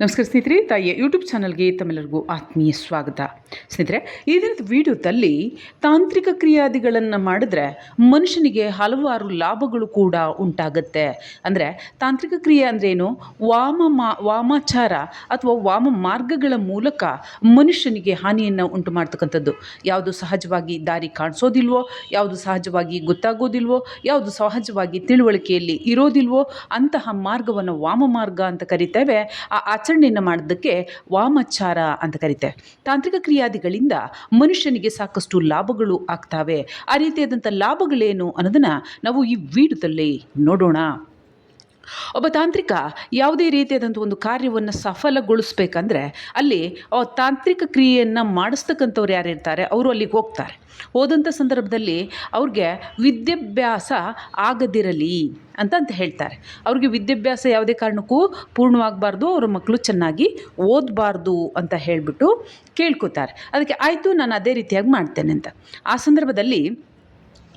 ನಮಸ್ಕಾರ ಸ್ನೇಹಿತರೆ, ತಾಯಿಯ ಯೂಟ್ಯೂಬ್ ಚಾನಲ್ಗೆ ತಮ್ಮೆಲ್ಲರಿಗೂ ಆತ್ಮೀಯ ಸ್ವಾಗತ. ಸ್ನೇಹಿತರೆ, ಈ ದಿನದ ವಿಡಿಯೋದಲ್ಲಿ ತಾಂತ್ರಿಕ ಕ್ರಿಯಾದಿಗಳನ್ನು ಮಾಡಿದ್ರೆ ಮನುಷ್ಯನಿಗೆ ಹಲವಾರು ಲಾಭಗಳು ಕೂಡ ಉಂಟಾಗುತ್ತೆ. ಅಂದರೆ ತಾಂತ್ರಿಕ ಕ್ರಿಯೆ ಅಂದ್ರೇನು ವಾಮ ಮಾ, ವಾಮಾಚಾರ ಅಥವಾ ವಾಮ ಮಾರ್ಗಗಳ ಮೂಲಕ ಮನುಷ್ಯನಿಗೆ ಹಾನಿಯನ್ನು ಉಂಟು ಮಾಡ್ತಕ್ಕಂಥದ್ದು. ಯಾವುದು ಸಹಜವಾಗಿ ದಾರಿ ಕಾಣಿಸೋದಿಲ್ವೋ, ಯಾವುದು ಸಹಜವಾಗಿ ಗೊತ್ತಾಗೋದಿಲ್ವೋ, ಯಾವುದು ಸಹಜವಾಗಿ ತಿಳುವಳಿಕೆಯಲ್ಲಿ ಇರೋದಿಲ್ವೋ, ಅಂತಹ ಮಾರ್ಗವನ್ನು ವಾಮ ಮಾರ್ಗ ಅಂತ ಕರಿತೇವೆ. ಆ ಆಚರಣೆಯನ್ನು ಮಾಡೋದಕ್ಕೆ ವಾಮಾಚಾರ ಅಂತ ಕರೀತೆ. ತಾಂತ್ರಿಕ ಕ್ರಿಯಾದಿಗಳಿಂದ ಮನುಷ್ಯನಿಗೆ ಸಾಕಷ್ಟು ಲಾಭಗಳು ಆಗ್ತಾವೆ. ಆ ರೀತಿಯಾದಂಥ ಲಾಭಗಳೇನು ಅನ್ನೋದನ್ನು ನಾವು ಈ ವಿಡಿಯೋದಲ್ಲಿ ನೋಡೋಣ. ಒಬ್ಬ ತಾಂತ್ರಿಕ ಯಾವುದೇ ರೀತಿಯಾದಂಥ ಒಂದು ಕಾರ್ಯವನ್ನು ಸಫಲಗೊಳಿಸ್ಬೇಕಂದ್ರೆ ಅಲ್ಲಿ ಆ ತಾಂತ್ರಿಕ ಕ್ರಿಯೆಯನ್ನು ಮಾಡಿಸ್ತಕ್ಕಂಥವ್ರು ಯಾರು ಇರ್ತಾರೆ? ಅವರು ಅಲ್ಲಿಗೆ ಹೋಗ್ತಾರೆ. ಹೋದಂಥ ಸಂದರ್ಭದಲ್ಲಿ ಅವ್ರಿಗೆ ವಿದ್ಯಾಭ್ಯಾಸ ಆಗದಿರಲಿ ಅಂತ ಅಂತ ಹೇಳ್ತಾರೆ. ಅವ್ರಿಗೆ ವಿದ್ಯಾಭ್ಯಾಸ ಯಾವುದೇ ಕಾರಣಕ್ಕೂ ಪೂರ್ಣವಾಗಬಾರ್ದು, ಅವ್ರ ಮಕ್ಕಳು ಚೆನ್ನಾಗಿ ಓದಬಾರ್ದು ಅಂತ ಹೇಳಿಬಿಟ್ಟು ಕೇಳ್ಕೊತಾರೆ. ಅದಕ್ಕೆ ಆಯಿತು, ನಾನು ಅದೇ ರೀತಿಯಾಗಿ ಮಾಡ್ತೇನೆ ಅಂತ. ಆ ಸಂದರ್ಭದಲ್ಲಿ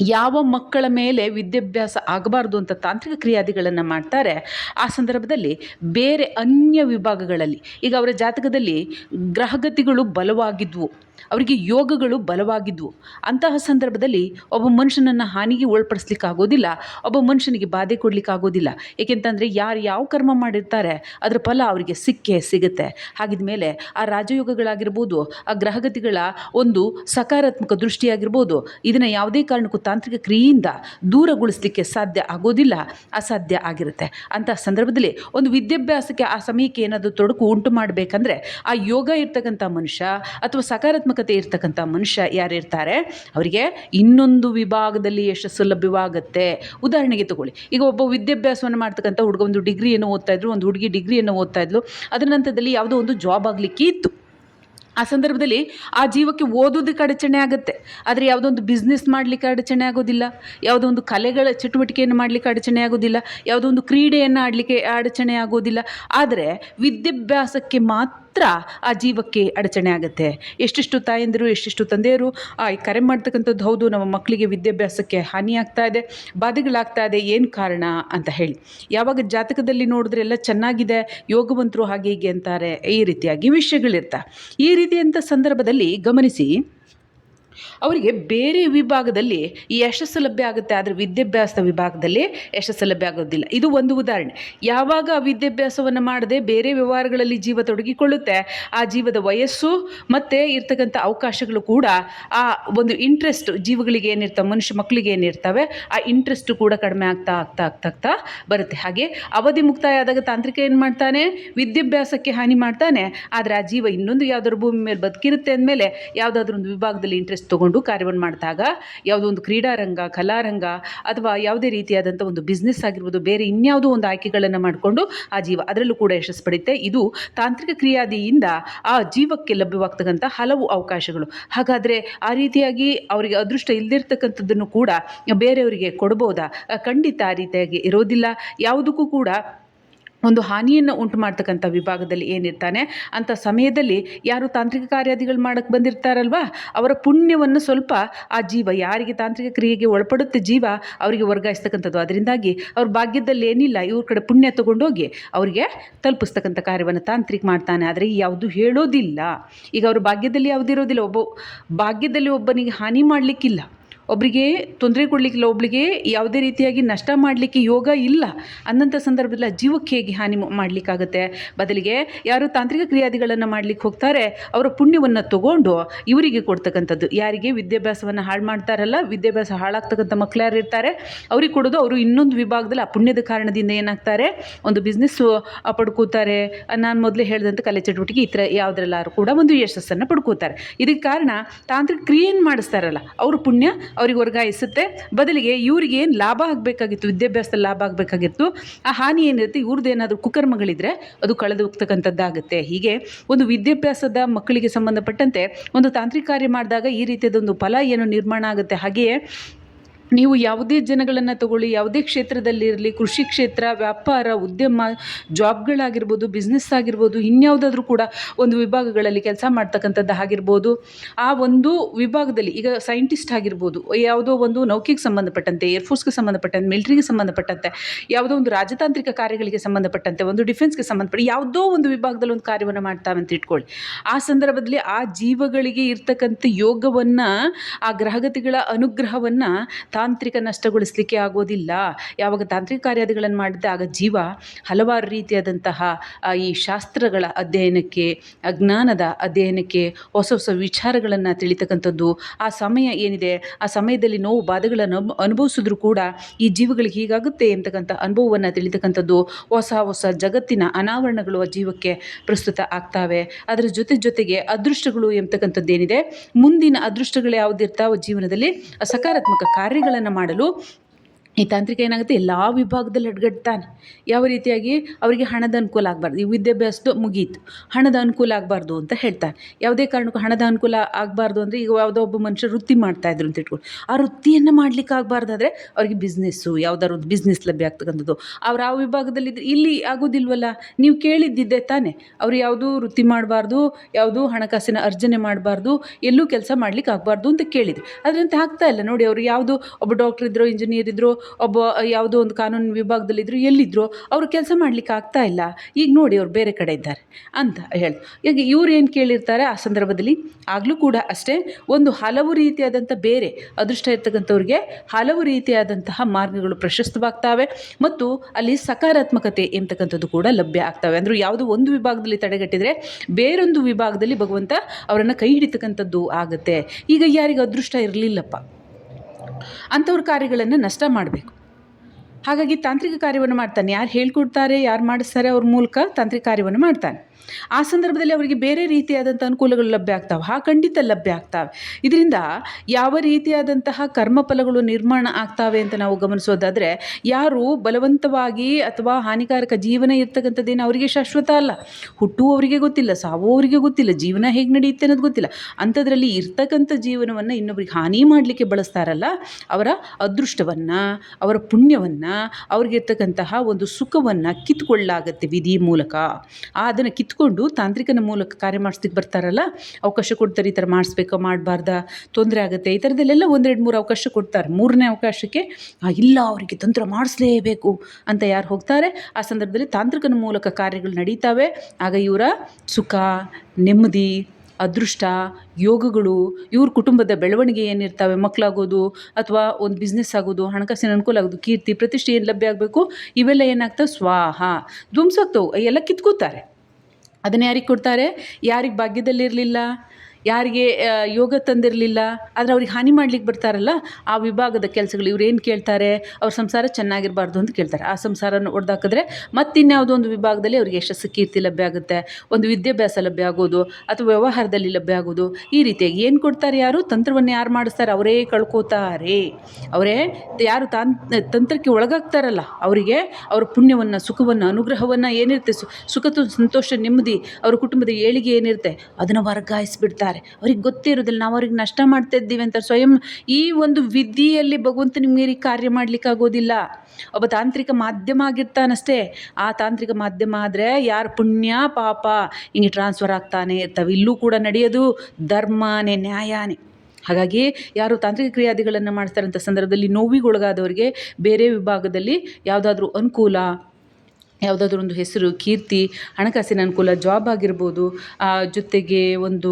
ಯಾವ ಮಕ್ಕಳ ಮೇಲೆ ವಿದ್ಯಾಭ್ಯಾಸ ಆಗಬಾರ್ದು ಅಂತ ತಾಂತ್ರಿಕ ಕ್ರಿಯಾದಿಗಳನ್ನು ಮಾಡ್ತಾರೆ, ಆ ಸಂದರ್ಭದಲ್ಲಿ ಬೇರೆ ಅನ್ಯ ವಿಭಾಗಗಳಲ್ಲಿ, ಈಗ ಅವರ ಜಾತಕದಲ್ಲಿ ಗ್ರಹಗತಿಗಳು ಬಲವಾಗಿದ್ವು. ಅವರಿಗೆ ಯೋಗಗಳು ಬಲವಾಗಿದ್ದವು ಅಂತಹ ಸಂದರ್ಭದಲ್ಲಿ ಒಬ್ಬ ಮನುಷ್ಯನನ್ನು ಹಾನಿಗೆ ಒಳಪಡಿಸ್ಲಿಕ್ಕಾಗೋದಿಲ್ಲ, ಒಬ್ಬ ಮನುಷ್ಯನಿಗೆ ಬಾಧೆ ಕೊಡಲಿಕ್ಕಾಗೋದಿಲ್ಲ. ಏಕೆಂತಂದರೆ ಯಾರು ಯಾವ ಕರ್ಮ ಮಾಡಿರ್ತಾರೆ, ಅದರ ಫಲ ಅವರಿಗೆ ಸಿಕ್ಕೇ ಸಿಗುತ್ತೆ. ಹಾಗಿದ ಮೇಲೆ ಆ ರಾಜಯೋಗಗಳಾಗಿರ್ಬೋದು, ಆ ಗ್ರಹಗತಿಗಳ ಒಂದು ಸಕಾರಾತ್ಮಕ ದೃಷ್ಟಿಯಾಗಿರ್ಬೋದು, ಇದನ್ನು ಯಾವುದೇ ಕಾರಣಕ್ಕೂ ತಾಂತ್ರಿಕ ಕ್ರಿಯೆಯಿಂದ ದೂರಗೊಳಿಸಲಿಕ್ಕೆ ಸಾಧ್ಯ ಆಗೋದಿಲ್ಲ, ಅಸಾಧ್ಯ ಆಗಿರುತ್ತೆ. ಅಂತಹ ಸಂದರ್ಭದಲ್ಲಿ ಒಂದು ವಿದ್ಯಾಭ್ಯಾಸಕ್ಕೆ ಆ ಸಮಯಕ್ಕೆ ಏನಾದರೂ ತೊಡಕು ಉಂಟು ಮಾಡಬೇಕಂದ್ರೆ, ಆ ಯೋಗ ಇರ್ತಕ್ಕಂಥ ಮನುಷ್ಯ ಅಥವಾ ಸಕಾರಾತ್ಮಕತೆ ಇರ್ತಕ್ಕಂಥ ಮನುಷ್ಯ ಯಾರಿರ್ತಾರೆ ಅವರಿಗೆ ಇನ್ನೊಂದು ವಿಭಾಗದಲ್ಲಿ ಯಶಸ್ಸು ಲಭ್ಯವಾಗುತ್ತೆ ಉದಾಹರಣೆಗೆ ತಗೊಳ್ಳಿ. ಈಗ ಒಬ್ಬ ವಿದ್ಯಾಭ್ಯಾಸವನ್ನು ಮಾಡ್ತಕ್ಕಂಥ ಹುಡುಗ ಒಂದು ಡಿಗ್ರಿಯನ್ನು ಓದ್ತಾ ಇದ್ರು, ಒಂದು ಹುಡುಗಿ ಡಿಗ್ರಿಯನ್ನು ಓದ್ತಾ ಇದ್ಲು. ಅದರ ನಂತರದಲ್ಲಿ ಯಾವುದೋ ಒಂದು ಜಾಬ್ ಆಗಲಿಕ್ಕೆ ಇತ್ತು. ಆ ಸಂದರ್ಭದಲ್ಲಿ ಆ ಜೀವಕ್ಕೆ ಓದೋದಕ್ಕೆ ಅಡಚಣೆ ಆಗುತ್ತೆ. ಆದರೆ ಯಾವುದೋ ಒಂದು ಬಿಸ್ನೆಸ್ ಮಾಡಲಿಕ್ಕೆ ಅಡಚಣೆ ಆಗೋದಿಲ್ಲ. ಯಾವುದೋ ಒಂದು ಕಲೆಗಳ ಚಟುವಟಿಕೆಯನ್ನು ಮಾಡಲಿಕ್ಕೆ ಅಡಚಣೆ ಆಗೋದಿಲ್ಲ. ಯಾವುದೋ ಒಂದು ಕ್ರೀಡೆಯನ್ನು ಆಡಲಿಕ್ಕೆ ಅಡಚಣೆ ಆಗೋದಿಲ್ಲ. ಆದರೆ ವಿದ್ಯಾಭ್ಯಾಸಕ್ಕೆ ಮಾತ್ರ ಆ ಜೀವಕ್ಕೆ ಅಡಚಣೆ ಆಗುತ್ತೆ. ಎಷ್ಟೆಷ್ಟು ತಾಯಂದಿರು, ಎಷ್ಟೆಷ್ಟು ತಂದೆಯರು ಈ ಕರೆ ಮಾಡ್ತಕ್ಕಂಥದ್ದು ಹೌದು, ನಮ್ಮ ಮಕ್ಕಳಿಗೆ ವಿದ್ಯಾಭ್ಯಾಸಕ್ಕೆ ಹಾನಿಯಾಗ್ತಾ ಇದೆ, ಬಾಧೆಗಳಾಗ್ತಾ ಇದೆ, ಏನು ಕಾರಣ ಅಂತ ಹೇಳಿ. ಯಾವಾಗ ಜಾತಕದಲ್ಲಿ ನೋಡಿದ್ರೆ ಎಲ್ಲ ಚೆನ್ನಾಗಿದೆ, ಯೋಗವಂತರು ಹಾಗೆ ಹೀಗೆ ಅಂತಾರೆ, ಈ ರೀತಿಯಾಗಿ ವಿಷಯಗಳಿರ್ತಾ. ಈ ರೀತಿಯಂಥ ಸಂದರ್ಭದಲ್ಲಿ ಗಮನಿಸಿ ಅವರಿಗೆ ಬೇರೆ ವಿಭಾಗದಲ್ಲಿ ಯಶಸ್ಸು ಲಭ್ಯ ಆಗುತ್ತೆ, ಆದರೆ ವಿದ್ಯಾಭ್ಯಾಸದ ವಿಭಾಗದಲ್ಲಿ ಯಶಸ್ಸು ಲಭ್ಯ ಆಗೋದಿಲ್ಲ. ಇದು ಒಂದು ಉದಾಹರಣೆ. ಯಾವಾಗ ಆ ವಿದ್ಯಾಭ್ಯಾಸವನ್ನು ಮಾಡದೆ ಬೇರೆ ವ್ಯವಹಾರಗಳಲ್ಲಿ ಜೀವ ತೊಡಗಿಕೊಳ್ಳುತ್ತೆ, ಆ ಜೀವದ ವಯಸ್ಸು ಮತ್ತು ಇರ್ತಕ್ಕಂಥ ಅವಕಾಶಗಳು ಕೂಡ ಆ ಒಂದು ಇಂಟ್ರೆಸ್ಟ್ ಜೀವಗಳಿಗೆ ಏನಿರ್ತವೆ, ಮನುಷ್ಯ ಮಕ್ಕಳಿಗೆ ಏನಿರ್ತವೆ, ಆ ಇಂಟ್ರೆಸ್ಟು ಕೂಡ ಕಡಿಮೆ ಆಗ್ತಾ ಆಗ್ತಾ ಆಗ್ತಾ ಆಗ್ತಾ ಬರುತ್ತೆ. ಹಾಗೆ ಅವಧಿ ಮುಕ್ತಾಯ ಆದಾಗ ತಾಂತ್ರಿಕ ಏನು ಮಾಡ್ತಾನೆ? ವಿದ್ಯಾಭ್ಯಾಸಕ್ಕೆ ಹಾನಿ ಮಾಡ್ತಾನೆ. ಆದರೆ ಆ ಜೀವ ಇನ್ನೊಂದು ಯಾವುದಾದ್ರು ಭೂಮಿ ಮೇಲೆ ಬದುಕಿರುತ್ತೆ ಅಂದಮೇಲೆ ಯಾವುದಾದ್ರೂ ಒಂದು ವಿಭಾಗದಲ್ಲಿ ಇಂಟ್ರೆಸ್ಟ್ ತೊಗೊಂಡು ಕಾರ್ಯವನ್ನು ಮಾಡಿದಾಗ ಯಾವುದೋ ಒಂದು ಕ್ರೀಡಾರಂಗ, ಕಲಾರಂಗ ಅಥವಾ ಯಾವುದೇ ರೀತಿಯಾದಂಥ ಒಂದು ಬಿಸ್ನೆಸ್ ಆಗಿರ್ಬೋದು, ಬೇರೆ ಇನ್ಯಾವುದೋ ಒಂದು ಆಯ್ಕೆಗಳನ್ನು ಮಾಡಿಕೊಂಡು ಆ ಜೀವ ಅದರಲ್ಲೂ ಕೂಡ ಯಶಸ್ಸು ಪಡೆಯುತ್ತೆ ಇದು ತಾಂತ್ರಿಕ ಕ್ರಿಯಾದಿಯಿಂದ ಆ ಜೀವಕ್ಕೆ ಲಭ್ಯವಾಗ್ತಕ್ಕಂಥ ಹಲವು ಅವಕಾಶಗಳು. ಹಾಗಾದರೆ ಆ ರೀತಿಯಾಗಿ ಅವರಿಗೆ ಅದೃಷ್ಟ ಇಲ್ಲದಿರ್ತಕ್ಕಂಥದ್ದನ್ನು ಕೂಡ ಬೇರೆಯವರಿಗೆ ಕೊಡ್ಬೋದಾ? ಖಂಡಿತ ಆ ರೀತಿಯಾಗಿ ಇರೋದಿಲ್ಲ. ಯಾವುದಕ್ಕೂ ಕೂಡ ಒಂದು ಹಾನಿಯನ್ನು ಉಂಟು ಮಾಡ್ತಕ್ಕಂಥ ವಿಭಾಗದಲ್ಲಿ ಏನಿರ್ತಾನೆ ಅಂಥ ಸಮಯದಲ್ಲಿ ಯಾರು ತಾಂತ್ರಿಕ ಕಾರ್ಯಾದಿಗಳು ಮಾಡಕ್ಕೆ ಬಂದಿರ್ತಾರಲ್ವಾ? ಅವರ ಪುಣ್ಯವನ್ನು ಸ್ವಲ್ಪ ಆ ಜೀವ, ಯಾರಿಗೆ ತಾಂತ್ರಿಕ ಕ್ರಿಯೆಗೆ ಒಳಪಡುತ್ತೆ ಜೀವ ಅವರಿಗೆ ವರ್ಗಾಯಿಸ್ತಕ್ಕಂಥದ್ದು. ಅದರಿಂದಾಗಿ ಅವ್ರ ಭಾಗ್ಯದಲ್ಲಿ ಏನಿಲ್ಲ, ಇವ್ರ ಕಡೆ ಪುಣ್ಯ ತೊಗೊಂಡೋಗಿ ಅವರಿಗೆ ತಲುಪಿಸ್ತಕ್ಕಂಥ ಕಾರ್ಯವನ್ನು ತಾಂತ್ರಿಕ ಮಾಡ್ತಾನೆ. ಆದರೆ ಯಾವುದು ಹೇಳೋದಿಲ್ಲ. ಈಗ ಅವ್ರ ಭಾಗ್ಯದಲ್ಲಿ ಯಾವುದಿರೋದಿಲ್ಲ ಒಬ್ಬ ಭಾಗ್ಯದಲ್ಲಿ ಒಬ್ಬನಿಗೆ ಹಾನಿ ಮಾಡಲಿಕ್ಕಿಲ್ಲ. ಒಬ್ಬರಿಗೆ ತೊಂದರೆ ಕೊಡಲಿಕ್ಕಿಲ್ಲ ಒಬ್ಬಳಿಗೆ ಯಾವುದೇ ರೀತಿಯಾಗಿ ನಷ್ಟ ಮಾಡಲಿಕ್ಕೆ ಯೋಗ ಇಲ್ಲ ಅನ್ನಂಥ ಸಂದರ್ಭದಲ್ಲಿ ಜೀವಕ್ಕೆ ಹೇಗೆ ಹಾನಿ ಮಾಡಲಿಕ್ಕಾಗುತ್ತೆ? ಬದಲಿಗೆ ಯಾರು ತಾಂತ್ರಿಕ ಕ್ರಿಯಾದಿಗಳನ್ನು ಮಾಡಲಿಕ್ಕೆ ಹೋಗ್ತಾರೆ, ಅವರ ಪುಣ್ಯವನ್ನು ತಗೊಂಡು ಇವರಿಗೆ ಕೊಡ್ತಕ್ಕಂಥದ್ದು. ಯಾರಿಗೆ ವಿದ್ಯಾಭ್ಯಾಸವನ್ನು ಹಾಳು ಮಾಡ್ತಾರಲ್ಲ, ವಿದ್ಯಾಭ್ಯಾಸ ಹಾಳಾಗ್ತಕ್ಕಂಥ ಮಕ್ಕಳು ಯಾರು ಇರ್ತಾರೆ, ಅವ್ರಿಗೆ ಕೊಡೋದು ಅವರು ಇನ್ನೊಂದು ವಿಭಾಗದಲ್ಲಿ ಆ ಪುಣ್ಯದ ಕಾರಣದಿಂದ ಏನಾಗ್ತಾರೆ, ಒಂದು ಬಿಸ್ನೆಸ್ಸು ಪಡ್ಕೋತಾರೆ. ನಾನು ಮೊದಲೇ ಹೇಳಿದಂಥ ಕಲೆ ಚಟುವಟಿಕೆ ಈ ಥರ ಯಾವುದ್ರಲ್ಲಾರು ಕೂಡ ಒಂದು ಯಶಸ್ಸನ್ನು ಪಡ್ಕೋತಾರೆ. ಇದಕ್ಕೆ ಕಾರಣ ತಾಂತ್ರಿಕ ಕ್ರಿಯೆಯನ್ನು ಮಾಡಿಸ್ತಾರಲ್ಲ, ಅವರು ಪುಣ್ಯ ಅವ್ರಿಗೆ ವರ್ಗಾಯಿಸುತ್ತೆ. ಬದಲಿಗೆ ಇವ್ರಿಗೆ ಏನು ಲಾಭ ಆಗಬೇಕಾಗಿತ್ತು, ವಿದ್ಯಾಭ್ಯಾಸದಲ್ಲಿ ಲಾಭ ಆಗಬೇಕಾಗಿತ್ತು, ಆ ಹಾನಿ ಏನಿರುತ್ತೆ ಇವ್ರದ್ದು ಏನಾದರೂ ಕುಕರ್ಮಗಳಿದ್ರೆ ಅದು ಕಳೆದು ಹೋಗ್ತಕ್ಕಂಥದ್ದಾಗುತ್ತೆ ಹೀಗೆ ಒಂದು ವಿದ್ಯಾಭ್ಯಾಸದ ಮಕ್ಕಳಿಗೆ ಸಂಬಂಧಪಟ್ಟಂತೆ ಒಂದು ತಾಂತ್ರಿಕ ಕಾರ್ಯ ಮಾಡಿದಾಗ ಈ ರೀತಿಯದೊಂದು ಫಲ ಏನು ನಿರ್ಮಾಣ ಆಗುತ್ತೆ, ಹಾಗೆಯೇ ನೀವು ಯಾವುದೇ ಜನಗಳನ್ನು ತಗೊಳ್ಳಿ, ಯಾವುದೇ ಕ್ಷೇತ್ರದಲ್ಲಿರಲಿ ಕೃಷಿ ಕ್ಷೇತ್ರ, ವ್ಯಾಪಾರ, ಉದ್ಯಮ, ಜಾಬ್ಗಳಾಗಿರ್ಬೋದು ಬಿಸ್ನೆಸ್ ಆಗಿರ್ಬೋದು, ಇನ್ಯಾವುದಾದ್ರೂ ಕೂಡ ಒಂದು ವಿಭಾಗಗಳಲ್ಲಿ ಕೆಲಸ ಮಾಡ್ತಕ್ಕಂಥದ್ದು ಆಗಿರ್ಬೋದು. ಆ ಒಂದು ವಿಭಾಗದಲ್ಲಿ ಈಗ ಸೈಂಟಿಸ್ಟ್ ಆಗಿರ್ಬೋದು, ಯಾವುದೋ ಒಂದು ನೌಕೆಗೆ ಸಂಬಂಧಪಟ್ಟಂತೆ ಏರ್ಫೋರ್ಸ್ಗೆ ಸಂಬಂಧಪಟ್ಟಂತೆ ಮಿಲ್ಟ್ರಿಗೆ ಸಂಬಂಧಪಟ್ಟಂತೆ, ಯಾವುದೋ ಒಂದು ರಾಜತಾಂತ್ರಿಕ ಕಾರ್ಯಗಳಿಗೆ ಸಂಬಂಧಪಟ್ಟಂತೆ, ಒಂದು ಡಿಫೆನ್ಸ್ಗೆ ಸಂಬಂಧಪಟ್ಟ, ಯಾವುದೋ ಒಂದು ವಿಭಾಗದಲ್ಲಿ ಒಂದು ಕಾರ್ಯವನ್ನು ಮಾಡ್ತಾವೆ ಅಂತ ಇಟ್ಕೊಳ್ಳಿ. ಆ ಸಂದರ್ಭದಲ್ಲಿ ಆ ಜೀವಗಳಿಗೆ ಇರ್ತಕ್ಕಂಥ ಯೋಗವನ್ನು, ಆ ಗ್ರಹಗತಿಗಳ ಅನುಗ್ರಹವನ್ನು ತಾಂತ್ರಿಕ ನಷ್ಟಗೊಳಿಸಲಿಕ್ಕೆ ಆಗೋದಿಲ್ಲ. ಯಾವಾಗ ತಾಂತ್ರಿಕ ಕಾರ್ಯಾದಿಗಳನ್ನು ಮಾಡಿದಾಗ ಜೀವ ಹಲವಾರು ರೀತಿಯಾದಂತಹ ಈ ಶಾಸ್ತ್ರಗಳ ಅಧ್ಯಯನಕ್ಕೆ ಅಜ್ಞಾನದ ಅಧ್ಯಯನಕ್ಕೆ ಹೊಸ ಹೊಸ ವಿಚಾರಗಳನ್ನು ತಿಳಿತಕ್ಕಂಥದ್ದು. ಆ ಸಮಯ ಏನಿದೆ? ಆ ಸಮಯದಲ್ಲಿ ನೋವು ಬಾಧೆಗಳನ್ನು ಅನುಭ, ಅನುಭವಿಸಿದ್ರು ಕೂಡ ಈ ಜೀವಗಳಿಗೆ ಹೀಗಾಗುತ್ತೆ ಎಂತಕ್ಕಂಥ ಅನುಭವವನ್ನು ತಿಳಿತಕ್ಕಂಥದ್ದು ಹೊಸ ಹೊಸ ಜಗತ್ತಿನ ಅನಾವರಣಗಳು ಆ ಜೀವಕ್ಕೆ ಪ್ರಸ್ತುತ ಆಗ್ತಾವೆ. ಅದರ ಜೊತೆ ಜೊತೆಗೆ ಅದೃಷ್ಟಗಳು ಎಂಬತಕ್ಕಂಥದ್ದೇನಿದೆ ಮುಂದಿನ ಅದೃಷ್ಟಗಳು ಯಾವುದಿರ್ತಾವೆ ಜೀವನದಲ್ಲಿ ಸಕಾರಾತ್ಮಕ ಕಾರ್ಯಗಳನ್ನು ಮಾಡಲು ಈ ತಾಂತ್ರಿಕ ಏನಾಗುತ್ತೆ? ಎಲ್ಲ ವಿಭಾಗದಲ್ಲಿ ಅಡ್ಗಡ್ತಾನೆ. ಯಾವ ರೀತಿಯಾಗಿ? ಅವರಿಗೆ ಹಣದ ಅನುಕೂಲ ಆಗಬಾರ್ದು. ಈ ವಿದ್ಯಾಭ್ಯಾಸದ್ದು ಮುಗೀತು. ಹಣದ ಅನುಕೂಲ ಆಗಬಾರ್ದು ಅಂತ ಹೇಳ್ತಾನೆ. ಯಾವುದೇ ಕಾರಣಕ್ಕೂ ಹಣದ ಅನುಕೂಲ ಆಗಬಾರ್ದು ಅಂದರೆ ಈಗ ಯಾವುದೋ ಒಬ್ಬ ಮನುಷ್ಯ ವೃತ್ತಿ ಮಾಡ್ತಾಯಿದ್ರು ಅಂತ ಇಟ್ಕೊಂಡು. ಆ ವೃತ್ತಿಯನ್ನು ಮಾಡ್ಲಿಕ್ಕೆ ಆಗಬಾರ್ದಾದ್ರೆ ಅವ್ರಿಗೆ ಬಿಸ್ನೆಸ್ಸು ಯಾವ್ದಾದ್ರು ಬಿಸ್ನೆಸ್ ಲಭ್ಯ ಆಗ್ತಕ್ಕಂಥದ್ದು. ಅವ್ರು ಆ ವಿಭಾಗದಲ್ಲಿದ್ದರೆ ಇಲ್ಲಿ ಆಗೋದಿಲ್ವಲ್ಲ? ನೀವು ಕೇಳಿದ್ದಿದ್ದೆ ತಾನೇ. ಅವ್ರು ಯಾವುದೂ ವೃತ್ತಿ ಮಾಡಬಾರ್ದು, ಯಾವುದೂ ಹಣಕಾಸಿನ ಅರ್ಜನೆ ಮಾಡಬಾರ್ದು, ಎಲ್ಲೂ ಕೆಲಸ ಮಾಡ್ಲಿಕ್ಕೆ ಆಗಬಾರ್ದು ಅಂತ ಕೇಳಿದ್ರು. ಅದರಂತೆ ಆಗ್ತಾ ಇಲ್ಲ. ನೋಡಿ, ಅವರು ಯಾವುದು, ಒಬ್ಬ ಡಾಕ್ಟ್ರ್ ಇದ್ದರು ಇಂಜಿನಿಯರ್ ಇದ್ದರು ಒಬ್ಬ ಯಾವುದೋ ಒಂದು ಕಾನೂನು ವಿಭಾಗದಲ್ಲಿದ್ದರು ಎಲ್ಲಿದ್ದರು ಅವರು ಕೆಲಸ ಮಾಡ್ಲಿಕ್ಕೆ ಆಗ್ತಾ ಇಲ್ಲ. ಈಗ ನೋಡಿ ಅವ್ರು ಬೇರೆ ಕಡೆ ಇದ್ದಾರೆ ಅಂತ ಹೇಳಿ, ಈಗ ಇವ್ರು ಏನು ಕೇಳಿರ್ತಾರೆ ಆ ಸಂದರ್ಭದಲ್ಲಿ ಆಗಲೂ ಕೂಡ ಅಷ್ಟೇ ಒಂದು ಹಲವು ರೀತಿಯಾದಂಥ ಬೇರೆ ಅದೃಷ್ಟ ಇರ್ತಕ್ಕಂಥವ್ರಿಗೆ ಹಲವು ರೀತಿಯಾದಂತಹ ಮಾರ್ಗಗಳು ಪ್ರಶಸ್ತವಾಗ್ತಾವೆ ಮತ್ತು ಅಲ್ಲಿ ಸಕಾರಾತ್ಮಕತೆ ಎಂತಕ್ಕಂಥದ್ದು ಕೂಡ ಲಭ್ಯ ಆಗ್ತವೆ. ಅಂದರೆ ಯಾವುದೋ ಒಂದು ವಿಭಾಗದಲ್ಲಿ ತಡೆಗಟ್ಟಿದರೆ ಬೇರೊಂದು ವಿಭಾಗದಲ್ಲಿ ಭಗವಂತ ಅವರನ್ನು ಕೈ ಹಿಡಿತಕ್ಕಂಥದ್ದು ಆಗುತ್ತೆ. ಈಗ ಯಾರಿಗೆ ಅದೃಷ್ಟ ಇರಲಿಲ್ಲಪ್ಪ. ಅಂಥವ್ರ ಕಾರ್ಯಗಳನ್ನು ನಷ್ಟ ಮಾಡಬೇಕು. ಹಾಗಾಗಿ ತಾಂತ್ರಿಕ ಕಾರ್ಯವನ್ನು ಮಾಡ್ತಾನೆ. ಯಾರು ಹೇಳ್ಕೊಡ್ತಾರೆ, ಯಾರು ಮಾಡಿಸ್ತಾರೆ ಅವ್ರ ಮೂಲಕ ತಾಂತ್ರಿಕ ಕಾರ್ಯವನ್ನು ಮಾಡ್ತಾನೆ. ಆ ಸಂದರ್ಭದಲ್ಲಿ ಅವರಿಗೆ ಬೇರೆ ರೀತಿಯಾದಂಥ ಅನುಕೂಲಗಳು ಲಭ್ಯ ಆಗ್ತಾವೆ. ಹಾ, ಖಂಡಿತ ಲಭ್ಯ ಆಗ್ತಾವೆ. ಇದರಿಂದ ಯಾವ ರೀತಿಯಾದಂತಹ ಕರ್ಮಫಲಗಳು ನಿರ್ಮಾಣ ಆಗ್ತಾವೆ ಅಂತ ನಾವು ಗಮನಿಸೋದಾದರೆ, ಯಾರು ಬಲವಂತವಾಗಿ ಅಥವಾ ಹಾನಿಕಾರಕ ಜೀವನ ಇರ್ತಕ್ಕಂಥದ್ದೇನು ಅವರಿಗೆ ಶಾಶ್ವತ ಅಲ್ಲ. ಹುಟ್ಟುವವರಿಗೆ ಗೊತ್ತಿಲ್ಲ ಸಾವುವವರಿಗೆ ಗೊತ್ತಿಲ್ಲ, ಜೀವನ ಹೇಗೆ ನಡೆಯುತ್ತೆ ಅನ್ನೋದು ಗೊತ್ತಿಲ್ಲ. ಅಂಥದ್ರಲ್ಲಿ ಇರ್ತಕ್ಕಂಥ ಜೀವನವನ್ನು ಇನ್ನೊಬ್ರಿಗೆ ಹಾನಿ ಮಾಡಲಿಕ್ಕೆ ಬಳಸ್ತಾರಲ್ಲ, ಅವರ ಅದೃಷ್ಟವನ್ನು, ಅವರ ಪುಣ್ಯವನ್ನು, ಅವ್ರಿಗಿರ್ತಕ್ಕಂತಹ ಒಂದು ಸುಖವನ್ನು ಕಿತ್ಕೊಳ್ಳಾಗತ್ತೆ ವಿಧಿ ಮೂಲಕ. ಅದನ್ನು ಕಿತ್ಕೊಂಡು ತಾಂತ್ರಿಕನ ಮೂಲಕ ಕಾರ್ಯ ಮಾಡಿಸ್ಲಿಕ್ಕೆ ಬರ್ತಾರಲ್ಲ, ಅವಕಾಶ ಕೊಡ್ತಾರೆ, ಈ ಥರ ಮಾಡಿಸ್ಬೇಕಾ, ಮಾಡಬಾರ್ದಾ, ತೊಂದರೆ ಆಗುತ್ತೆ, ಈ ಥರದಲ್ಲೆಲ್ಲ ಒಂದೆರಡು ಮೂರು ಅವಕಾಶ ಕೊಡ್ತಾರೆ. ಮೂರನೇ ಅವಕಾಶಕ್ಕೆ ಇಲ್ಲ, ಅವರಿಗೆ ತಂತ್ರ ಮಾಡಿಸ್ಲೇಬೇಕು ಅಂತ ಯಾರು ಹೋಗ್ತಾರೆ. ಆ ಸಂದರ್ಭದಲ್ಲಿ ತಾಂತ್ರಿಕನ ಮೂಲಕ ಕಾರ್ಯಗಳು ನಡೀತಾವೆ. ಆಗ ಇವರ ಸುಖ, ನೆಮ್ಮದಿ, ಅದೃಷ್ಟ, ಯೋಗಗಳು, ಇವ್ರ ಕುಟುಂಬದ ಬೆಳವಣಿಗೆ ಏನಿರ್ತವೆ ಮಕ್ಕಳಾಗೋದು ಅಥವಾ ಒಂದು ಬಿಸ್ನೆಸ್ ಆಗೋದು, ಹಣಕಾಸಿನ ಅನುಕೂಲ ಆಗೋದು, ಕೀರ್ತಿ, ಪ್ರತಿಷ್ಠೆ ಏನು ಲಭ್ಯ ಆಗಬೇಕು, ಇವೆಲ್ಲ ಏನಾಗ್ತವೆ? ಸ್ವಾಹ ಧ್ವಂಸಾಗ್ತವೆ ಎಲ್ಲ ಕಿತ್ಕೋತಾರೆ. ಅದನ್ನು ಯಾರಿಗೆ ಕೊಡ್ತಾರೆ? ಯಾರಿಗೆ ಭಾಗ್ಯದಲ್ಲಿರಲಿಲ್ಲ? ಯಾರಿಗೆ ಯೋಗ ತಂದಿರಲಿಲ್ಲ, ಆದರೆ ಅವ್ರಿಗೆ ಹಾನಿ ಮಾಡ್ಲಿಕ್ಕೆ ಬರ್ತಾರಲ್ಲ, ಆ ವಿಭಾಗದ ಕೆಲಸಗಳು ಇವ್ರು ಏನು ಕೇಳ್ತಾರೆ, ಅವ್ರ ಸಂಸಾರ ಚೆನ್ನಾಗಿರಬಾರ್ದು ಅಂತ ಕೇಳ್ತಾರೆ. ಆ ಸಂಸಾರನ ಒಡೆದಾಕಿದ್ರೆ ಮತ್ತಿನ್ಯಾವುದೋ ಒಂದು ವಿಭಾಗದಲ್ಲಿ ಅವ್ರಿಗೆ ಯಶಸ್ಸು, ಕೀರ್ತಿ ಲಭ್ಯ ಆಗುತ್ತೆ, ಒಂದು ವಿದ್ಯಾಭ್ಯಾಸ ಲಭ್ಯ ಆಗೋದು, ಅಥವಾ ವ್ಯವಹಾರದಲ್ಲಿ ಲಭ್ಯ ಆಗೋದು, ಈ ರೀತಿಯಾಗಿ ಏನು ಕೊಡ್ತಾರೆ ಯಾರು? ತಂತ್ರವನ್ನು ಯಾರು ಮಾಡಿಸ್ತಾರೆ? ಅವರೇ ಕಳ್ಕೋತಾರೆ. ಅವರೇ ಯಾರು ತಾನ್, ತಂತ್ರಕ್ಕೆ ಒಳಗಾಗ್ತಾರಲ್ಲ, ಅವರಿಗೆ ಅವರ ಪುಣ್ಯವನ್ನು, ಸುಖವನ್ನು, ಅನುಗ್ರಹವನ್ನು ಏನಿರುತ್ತೆ ಸುಖ, ಸಂತೋಷ, ನೆಮ್ಮದಿ, ಅವರ ಕುಟುಂಬದ ಏಳಿಗೆ ಏನಿರುತ್ತೆ, ಅದನ್ನು ವರ್ಗಾಯಿಸ್ಬಿಡ್ತಾರೆ. ಅವ್ರಿಗೆ ಗೊತ್ತೇ ಇರೋದಿಲ್ಲ, ನಾವು ಅವ್ರಿಗೆ ನಷ್ಟ ಮಾಡ್ತಾ ಇದ್ದೀವಿ ಅಂತ ಸ್ವಯಂ ಈ ಒಂದು ವಿದ್ಯೆಯಲ್ಲಿ ಭಗವಂತನ ಮೀರಿ ಕಾರ್ಯ ಮಾಡ್ಲಿಕ್ಕೆ ಆಗೋದಿಲ್ಲ. ಒಬ್ಬ ತಾಂತ್ರಿಕ ಮಾಧ್ಯಮ ಆಗಿರ್ತಾನಷ್ಟೇ. ಆ ತಾಂತ್ರಿಕ ಮಾಧ್ಯಮ ಆದರೆ ಯಾರು ಪುಣ್ಯ, ಪಾಪ ಹಿಂಗೆ ಟ್ರಾನ್ಸ್ಫರ್ ಆಗ್ತಾನೆ ಇರ್ತವೆ. ಇಲ್ಲೂ ಕೂಡ ನಡೆಯೋದು ಧರ್ಮನೇ, ನ್ಯಾಯನೇ. ಹಾಗಾಗಿ ಯಾರು ತಾಂತ್ರಿಕ ಕ್ರಿಯಾದಿಗಳನ್ನು ಮಾಡ್ತಾರಂಥ ಸಂದರ್ಭದಲ್ಲಿ ನೋವಿಗೊಳಗಾದವರಿಗೆ ಬೇರೆ ವಿಭಾಗದಲ್ಲಿ ಯಾವುದಾದ್ರೂ ಅನುಕೂಲ ಯಾವುದಾದ್ರೂ ಒಂದು ಹೆಸರು, ಕೀರ್ತಿ, ಹಣಕಾಸಿನ ಅನುಕೂಲ ಜಾಬ್ ಆಗಿರ್ಬೋದು ಜೊತೆಗೆ ಒಂದು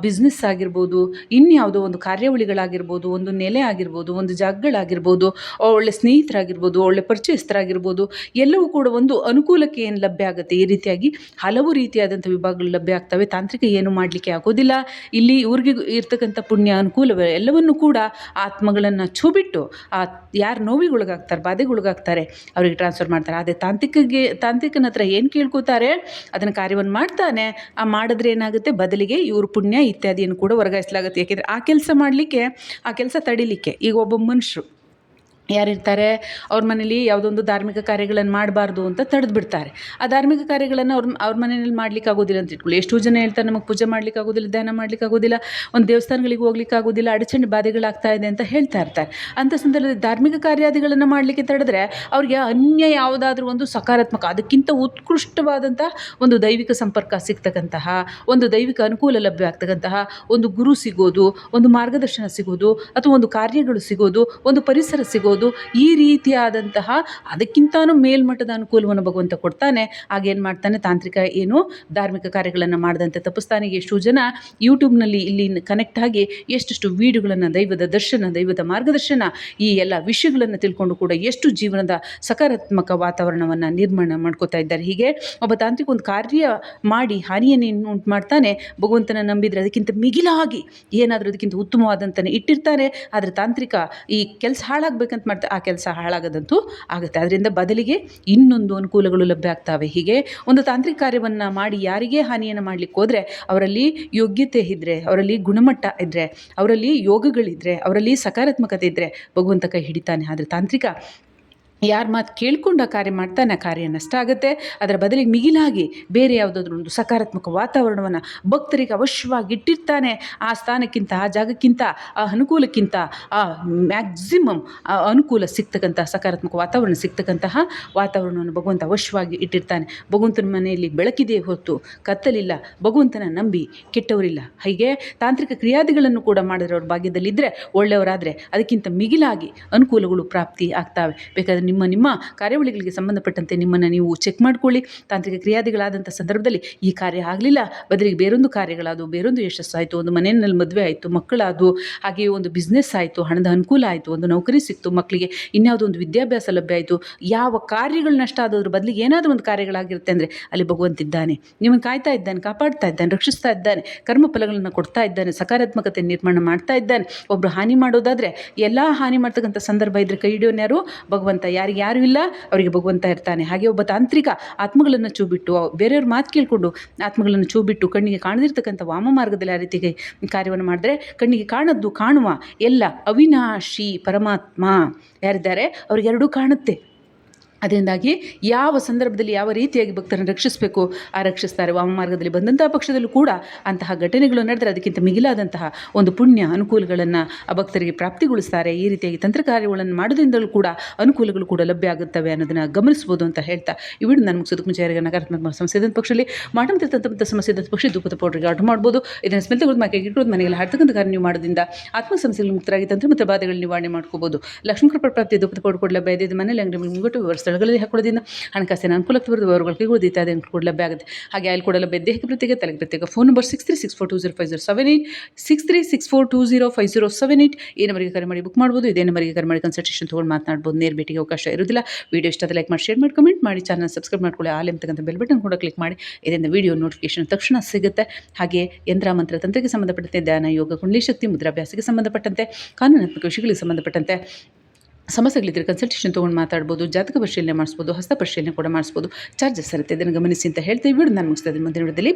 ಬಿಸ್ನೆಸ್ ಆಗಿರ್ಬೋದು, ಇನ್ಯಾವುದೋ ಒಂದು ಕಾರ್ಯಾವಳಿಗಳಾಗಿರ್ಬೋದು, ಒಂದು ನೆಲೆ ಆಗಿರ್ಬೋದು, ಒಂದು ಜಾಗಗಳಾಗಿರ್ಬೋದು, ಒಳ್ಳೆ ಸ್ನೇಹಿತರಾಗಿರ್ಬೋದು, ಒಳ್ಳೆ ಪರಿಚಯಸ್ಥರಾಗಿರ್ಬೋದು, ಎಲ್ಲವೂ ಕೂಡ ಒಂದು ಅನುಕೂಲಕ್ಕೆ ಏನು ಲಭ್ಯ ಆಗುತ್ತೆ? ಈ ರೀತಿಯಾಗಿ ಹಲವು ರೀತಿಯಾದಂಥ ವಿಭಾಗಗಳು ಲಭ್ಯ ಆಗ್ತವೆ. ತಾಂತ್ರಿಕ ಏನು ಮಾಡಲಿಕ್ಕೆ ಆಗೋದಿಲ್ಲ. ಇಲ್ಲಿ ಊರಿಗೆ ಇರ್ತಕ್ಕಂಥ ಪುಣ್ಯ, ಅನುಕೂಲ, ಎಲ್ಲವನ್ನು ಕೂಡ ಆತ್ಮಗಳನ್ನು ಛೂಬಿಟ್ಟು, ಆ, ಯಾರು ನೋವಿಗೊಳಗಾಗ್ತಾರೆ, ಬಾಧೆಗೊಳಗಾಗ್ತಾರೆ, ಅವರಿಗೆ ಟ್ರಾನ್ಸ್ಫರ್ ಮಾಡ್ತಾರೆ. ಅದೇ ತಾಂತ್ರಿಕಗೆ ತಾಂತ್ರಿಕನ ಹತ್ರ ಏನು ಕೇಳ್ಕೊತಾರೆ ಅದನ್ನು ಕಾರ್ಯವನ್ನು ಮಾಡ್ತಾನೆ. ಆ ಮಾಡಿದ್ರೆ ಏನಾಗುತ್ತೆ? ಬದಲಿಗೆ ಇವ್ರ ಪುಣ್ಯ ಇತ್ಯಾದಿಯನ್ನು ಕೂಡ ವರ್ಗಾಯಿಸಲಾಗುತ್ತೆ. ಯಾಕೆಂದರೆ ಆ ಕೆಲಸ ಮಾಡಲಿಕ್ಕೆ, ಆ ಕೆಲಸ ತಡಿಲಿಕ್ಕೆ ಈಗ ಒಬ್ಬ ಮನುಷ್ಯರು ಯಾರಿರ್ತಾರೆ? ಅವ್ರ ಮನೇಲಿ ಯಾವುದೊಂದು ಧಾರ್ಮಿಕ ಕಾರ್ಯಗಳನ್ನು ಮಾಡಬಾರ್ದು ಅಂತ ತಡೆದು ಬಿಡ್ತಾರೆ ಆ ಧಾರ್ಮಿಕ ಕಾರ್ಯಗಳನ್ನು ಅವ್ರ ಅವ್ರ ಮನೆಯಲ್ಲಿ ಮಾಡ್ಲಿಕ್ಕೆ ಆಗೋದಿಲ್ಲ ಅಂತ ಇಟ್ಕೊಳ್ಳಿ. ಎಷ್ಟೋ ಜನ ಹೇಳ್ತಾರೆ, ನಮಗೆ ಪೂಜೆ ಮಾಡ್ಲಿಕ್ಕೆ ಆಗೋದಿಲ್ಲ ಧ್ಯಾನ ಮಾಡ್ಲಿಕ್ಕೆ ಆಗೋದಿಲ್ಲ ಒಂದು ದೇವಸ್ಥಾನಗಳಿಗೆ ಹೋಗ್ಲಿಕ್ಕೆ ಆಗೋದಿಲ್ಲ ಅಡಚಣೆ ಬಾಧೆಗಳಾಗ್ತಾ ಇದೆ ಅಂತ ಹೇಳ್ತಾ ಇರ್ತಾರೆ. ಅಂಥ ಸಂದರ್ಭದಲ್ಲಿ ಧಾರ್ಮಿಕ ಕಾರ್ಯಾದಿಗಳನ್ನು ಮಾಡಲಿಕ್ಕೆ ತಡೆದ್ರೆ ಅವ್ರಿಗೆ ಅನ್ಯ ಯಾವುದಾದ್ರೂ ಒಂದು ಸಕಾರಾತ್ಮಕ, ಅದಕ್ಕಿಂತ ಉತ್ಕೃಷ್ಟವಾದಂಥ ಒಂದು ದೈವಿಕ ಸಂಪರ್ಕ ಸಿಗ್ತಕ್ಕಂತಹ, ಒಂದು ದೈವಿಕ ಅನುಕೂಲ ಲಭ್ಯ ಆಗ್ತಕ್ಕಂತಹ ಒಂದು ಗುರು ಸಿಗೋದು, ಒಂದು ಮಾರ್ಗದರ್ಶನ ಸಿಗೋದು, ಅಥವಾ ಒಂದು ಕಾರ್ಯಗಳು ಸಿಗೋದು, ಒಂದು ಪರಿಸರ ಸಿಗೋದು ಈ ರೀತಿಯಾದಂತಹ ಅದಕ್ಕಿಂತಾನು ಮೇಲ್ಮಟ್ಟದ ಅನುಕೂಲವನ್ನು ಭಗವಂತ ಕೊಡ್ತಾನೆ. ಆಗೇನು ಮಾಡ್ತಾನೆ? ತಾಂತ್ರಿಕ ಏನು ಧಾರ್ಮಿಕ ಕಾರ್ಯಗಳನ್ನು ಮಾಡದಂತೆ ತಪ್ಪಿಸ್ತಾನೆ. ಎಷ್ಟೋ ಜನ ಯೂಟ್ಯೂಬ್ನಲ್ಲಿ ಇಲ್ಲಿ ಕನೆಕ್ಟ್ ಆಗಿ ಎಷ್ಟೆಷ್ಟು ವೀಡಿಯೋಗಳನ್ನು ದೈವದ ದರ್ಶನ, ದೈವದ ಮಾರ್ಗದರ್ಶನ ಈ ಎಲ್ಲ ವಿಷಯಗಳನ್ನು ತಿಳ್ಕೊಂಡು ಕೂಡ ಎಷ್ಟು ಜೀವನದ ಸಕಾರಾತ್ಮಕ ವಾತಾವರಣವನ್ನು ನಿರ್ಮಾಣ ಮಾಡ್ಕೋತಾ ಇದ್ದಾರೆ. ಹೀಗೆ ಒಬ್ಬ ತಾಂತ್ರಿಕ ಒಂದು ಕಾರ್ಯ ಮಾಡಿ ಹಾನಿಯನ್ನು ಉಂಟು ಮಾಡ್ತಾನೆ. ಭಗವಂತನ ನಂಬಿದರೆ ಅದಕ್ಕಿಂತ ಮಿಗಿಲಾಗಿ ಏನಾದರೂ ಅದಕ್ಕಿಂತ ಉತ್ತಮವಾದಂತನೇ ಇಟ್ಟಿರ್ತಾನೆ ಆದರೆ ತಾಂತ್ರಿಕ ಈ ಕೆಲಸ ಹಾಳಾಗಬೇಕಂತ ಮಾಡ್ತಾ ಆ ಕೆಲಸ ಹಾಳಾಗದಂತೂ ಆಗುತ್ತೆ. ಅದರಿಂದ ಬದಲಿಗೆ ಇನ್ನೊಂದು ಅನುಕೂಲಗಳು ಲಭ್ಯ ಆಗ್ತವೆ. ಹೀಗೆ ಒಂದು ತಾಂತ್ರಿಕ ಕಾರ್ಯವನ್ನು ಮಾಡಿ ಯಾರಿಗೇ ಹಾನಿಯನ್ನು ಮಾಡಲಿಕ್ಕೆ ಹೋದರೆ ಅವರಲ್ಲಿ ಯೋಗ್ಯತೆ ಇದ್ದರೆ ಅವರಲ್ಲಿ ಗುಣಮಟ್ಟ ಇದ್ದರೆ ಅವರಲ್ಲಿ ಯೋಗಗಳಿದ್ದರೆ ಅವರಲ್ಲಿ ಸಕಾರಾತ್ಮಕತೆ ಇದ್ದರೆ ಭಗವಂತ ಕೈ ಹಿಡಿತಾನೆ. ಆದರೆ ತಾಂತ್ರಿಕ ಯಾರ ಮಾತು ಕೇಳ್ಕೊಂಡು ಆ ಕಾರ್ಯ ಮಾಡ್ತಾನೆ ಆ ಕಾರ್ಯ ನಷ್ಟ ಆಗುತ್ತೆ. ಅದರ ಬದಲಿಗೆ ಮಿಗಿಲಾಗಿ ಬೇರೆ ಯಾವುದಾದ್ರೂ ಒಂದು ಸಕಾರಾತ್ಮಕ ವಾತಾವರಣವನ್ನು ಭಕ್ತರಿಗೆ ಅವಶ್ಯವಾಗಿ ಇಟ್ಟಿರ್ತಾನೆ. ಆ ಸ್ಥಾನಕ್ಕಿಂತ, ಆ ಜಾಗಕ್ಕಿಂತ, ಆ ಅನುಕೂಲಕ್ಕಿಂತ, ಆ ಮ್ಯಾಕ್ಸಿಮಮ್ ಅನುಕೂಲ ಸಿಗ್ತಕ್ಕಂತಹ ಸಕಾರಾತ್ಮಕ ವಾತಾವರಣ ಸಿಗ್ತಕ್ಕಂತಹ ವಾತಾವರಣವನ್ನು ಭಗವಂತ ಅವಶ್ಯವಾಗಿ ಇಟ್ಟಿರ್ತಾನೆ. ಭಗವಂತನ ಮನೆಯಲ್ಲಿ ಬೆಳಕಿದೆ ಹೊತ್ತು ಕತ್ತಲಿಲ್ಲ. ಭಗವಂತನ ನಂಬಿ ಕೆಟ್ಟವರಿಲ್ಲ. ಹೀಗೆ ತಾಂತ್ರಿಕ ಕ್ರಿಯಾದಿಗಳನ್ನು ಕೂಡ ಮಾಡಿದ್ರೆ ಅವ್ರ ಭಾಗ್ಯದಲ್ಲಿದ್ದರೆ ಒಳ್ಳೆಯವರಾದರೆ ಅದಕ್ಕಿಂತ ಮಿಗಿಲಾಗಿ ಅನುಕೂಲಗಳು ಪ್ರಾಪ್ತಿ ಆಗ್ತವೆ. ಬೇಕಾದರೆ ನಿಮ್ಮ ನಿಮ್ಮ ಕಾರ್ಯಾವಳಿಗಳಿಗೆ ಸಂಬಂಧಪಟ್ಟಂತೆ ನಿಮ್ಮನ್ನು ನೀವು ಚೆಕ್ ಮಾಡ್ಕೊಳ್ಳಿ. ತಾಂತ್ರಿಕ ಕ್ರಿಯಾದಿಗಳಾದಂಥ ಸಂದರ್ಭದಲ್ಲಿ ಈ ಕಾರ್ಯ ಆಗಲಿಲ್ಲ. ಬದಲಿಗೆ ಬೇರೊಂದು ಕಾರ್ಯಗಳಾದವು, ಬೇರೊಂದು ಯಶಸ್ಸಾಯಿತು, ಒಂದು ಮನೆಯಲ್ಲಿ ಮದುವೆ ಆಯಿತು, ಮಕ್ಕಳಾದವು, ಹಾಗೆಯೇ ಒಂದು ಬಿಸ್ನೆಸ್ ಆಯಿತು, ಹಣದ ಅನುಕೂಲ ಆಯಿತು, ಒಂದು ನೌಕರಿ ಸಿಕ್ತು ಮಕ್ಕಳಿಗೆ, ಇನ್ಯಾವುದೋ ಒಂದು ವಿದ್ಯಾಭ್ಯಾಸ ಲಭ್ಯ ಆಯಿತು, ಯಾವ ಕಾರ್ಯಗಳು ನಷ್ಟ ಆದೋದ್ರ ಬದಲಿಗೆ ಏನಾದರೂ ಒಂದು ಕಾರ್ಯಗಳಾಗಿರುತ್ತೆ ಅಂದರೆ ಅಲ್ಲಿ ಭಗವಂತಿದ್ದಾನೆ. ನಿಮ್ಮನ್ನು ಕಾಯ್ತಾ ಇದ್ದಾನೆ, ಕಾಪಾಡ್ತಾ ಇದ್ದಾನೆ, ರಕ್ಷಿಸ್ತಾ ಇದ್ದಾನೆ, ಕರ್ಮ ಫಲಗಳನ್ನು ಕೊಡ್ತಾ ಇದ್ದಾನೆ, ಸಕಾರಾತ್ಮಕತೆ ನಿರ್ಮಾಣ ಮಾಡ್ತಾ ಇದ್ದಾನೆ. ಒಬ್ಬರು ಹಾನಿ ಮಾಡೋದಾದರೆ, ಎಲ್ಲ ಹಾನಿ ಮಾಡ್ತಕ್ಕಂಥ ಸಂದರ್ಭ ಇದ್ರೆ ಕೈ ಹಿಡಿಯೋನ್ಯಾರು ಭಗವಂತ. ಯಾರಿಗೆ ಯಾರು ಇಲ್ಲ, ಅವರಿಗೆ ಭಗವಂತ ಇರ್ತಾನೆ. ಹಾಗೆ ಒಬ್ಬ ತಾಂತ್ರಿಕ ಆತ್ಮಗಳನ್ನು ಚೂಬಿಟ್ಟು, ಬೇರೆಯವ್ರ ಮಾತು ಕೇಳಿಕೊಂಡು ಆತ್ಮಗಳನ್ನು ಚೂಬಿಟ್ಟು ಕಣ್ಣಿಗೆ ಕಾಣದಿರ್ತಕ್ಕಂಥ ವಾಮ ಮಾರ್ಗದಲ್ಲಿ ಆ ರೀತಿಗೆ ಕಾರ್ಯವನ್ನು ಮಾಡಿದ್ರೆ, ಕಣ್ಣಿಗೆ ಕಾಣದ್ದು, ಕಾಣುವ ಎಲ್ಲ ಅವಿನಾಶಿ ಪರಮಾತ್ಮ ಯಾರಿದ್ದಾರೆ, ಅವ್ರಿಗೆರಡೂ ಕಾಣುತ್ತೆ. ಅದರಿಂದಾಗಿ ಯಾವ ಸಂದರ್ಭದಲ್ಲಿ ಯಾವ ರೀತಿಯಾಗಿ ಭಕ್ತರನ್ನು ರಕ್ಷಿಸಬೇಕು, ಆ ರಕ್ಷಿಸ್ತಾರೆ, ವಾಮ ಮಾರ್ಗದಲ್ಲಿ ಬಂದಂತಹ ಪಕ್ಷದಲ್ಲೂ ಕೂಡ ಅಂತಹ ಘಟನೆಗಳು ನಡೆದರೆ ಅದಕ್ಕಿಂತ ಮಿಗಿಲಾದಂತಹ ಒಂದು ಪುಣ್ಯ ಅನುಕೂಲಗಳನ್ನು ಆ ಭಕ್ತರಿಗೆ ಪ್ರಾಪ್ತಿಗೊಳಿಸ್ತಾರೆ. ಈ ರೀತಿಯಾಗಿ ತಂತ್ರ ಕಾರ್ಯಗಳನ್ನು ಮಾಡೋದ್ರಿಂದಲೂ ಕೂಡ ಅನುಕೂಲಗಳು ಕೂಡ ಲಭ್ಯ ಆಗುತ್ತವೆ ಅನ್ನೋದನ್ನು ಗಮನಿಸ್ಬೋದು ಅಂತ ಹೇಳ್ತಾ ಈ ವಿಡಿಯೋ ನಾನು ಮುಗಿಸೋದಕ್ಕೆ ಮುಂಚೆ ನಕಾರಾತ್ಮಕ ಸಮಸ್ಯೆ ಪಕ್ಷದಲ್ಲಿ ಮಾಡಂತಿರ್ತಕ್ಕಂಥ ಸಮಸ್ಯೆ ಪಕ್ಷ ಧೂಪದ ಪೌಡ್ರಿಗೆ ಆರ್ಡರ್ ಮಾಡ್ಬೋದು. ಇದನ್ನು ಸ್ಮೆಲ್ ಮೈಗೆ ಇಟ್ಕೊಳ್ಳೋದು ಮನೆಯಲ್ಲಿ ಹಾಡ್ತಕ್ಕಂಥ ಕಾರ್ಯ ನೀವು ಮಾಡೋದ್ರಿಂದ ಆತ್ಮ ಸಮಸ್ಯೆಗಳು ಮುಕ್ತರಾಗಿ ತಂತ್ರ ಮತ್ತು ಬಾಧೆಗಳು ನಿವಾರಣೆ ಮಾಡ್ಕೋಬೋದು. ಲಕ್ಷ್ಮೀ ಕೃಪಾ ಪ್ರಾಪ್ತಿ ಧೂಪದ ಪೌಡರ್ ಕೂಡ ಲಭ್ಯ ಇದೆ ಮನೆಯಲ್ಲಿ ಅಂಗಡಿ ಮುಂಗಟ್ಟು ವಿವರ ಸ್ಥಳಗಳಲ್ಲಿ ಹಾಕೊಳ್ಳೋದ್ರಿಂದ ಹಣಕಾಸಿನ ಅನುಕೂಲಕ್ಕೆ ಬರೋದು ಅವರುಗಳಿಗೆ ಕೂಡ ಲಭ್ಯ ಆಗುತ್ತೆ. ಹಾಗೆ ಅಲ್ಲಿ ಕೂಡ ಲಭ್ಯ ದೇಹಕ್ಕೆ ಪ್ರತ್ಯೇಕ ತಲೆಗೆ ಪ್ರತ್ಯೇಕ phone number six three six four two zero five zero seven eight six three six four two zero five zero seven eight ಈ ನಂಬರಿಗೆ ಕರೆ ಮಾಡಿ ಬುಕ್ ಮಾಡ್ಬೋದು. ಇದೇ ನಂಬರಿಗೆ ಕರೆ ಮಾಡಿ ಕನ್ಸಲ್ಟೇಷನ್ ತೊಗೊಂಡು ಮಾತನಾಡ್ಬೋದು. ನೇರ ಭೇಟಿಗೆ ಅವಕಾಶ ಇರೋದಿಲ್ಲ ವೀಡಿಯೋ ಇಷ್ಟ ಲೈಕ್ ಮಾಡಿ ಶೇರ್ ಮಾಡಿ ಕಮೆಂಟ್ ಮಾಡಿ. ಚಾನಲ್ ಸಬ್ಸ್ಕ್ರೈಬ್ ಮಾಡ್ಕೊಳ್ಳಿ. ಆಲ್ ಎಂತಕ್ಕಂಥ ಬೆಲ್ ಬಟನ್ ಕೂಡ ಕ್ಲಿಕ್ ಮಾಡಿ. ಇದರಿಂದ ವೀಡಿಯೋ ನೋಟಿಫಿಕೇಶನ್ ತಕ್ಷಣ ಸಿಗುತ್ತೆ. ಹಾಗೆ ಯಂತ್ರ, ಮಂತ್ರ, ತಂತ್ರಕ್ಕೆ ಸಂಬಂಧಪಟ್ಟಂತೆ ಧ್ಯಾನ, ಯೋಗ, ಕುಂಡಲಿ ಶಕ್ತಿ, ಮುದ್ರಾಭ್ಯಾಸಕ್ಕೆ ಸಂಬಂಧಪಟ್ಟಂತೆ, ಕಾನೂನಾತ್ಮಕ ವಿಷಯಗಳಿಗೆ ಸಂಬಂಧಪಟ್ಟಂತೆ ಸಮಸ್ಯೆಗಳಿದ್ದರೆ ಕನ್ಸಲ್ಟೇಷನ್ ತೊಗೊಂಡು ಮಾತಾಡ್ಬೋದು, ಜಾತಕ ಪರಿಶೀಲನೆ ಮಾಡಿಸ್ಬೋದು, ಹಸ್ತ ಪರಿಶೀಲನೆ ಕೂಡ ಮಾಡಿಸ್ಬೋದು. ಚಾರ್ಜಸ್ ಇರುತ್ತೆ. ಇದನ್ನು ಗಮನಿಸಿ ಅಂತ ಹೇಳ್ತೀವಿ. ಬಿಡು ನಾನು ಮುಗಿಸ್ತಾ ಇದ್ದೀನಿ. ಮುಂದಿನ ವಿಡಿಯೋದಲ್ಲಿ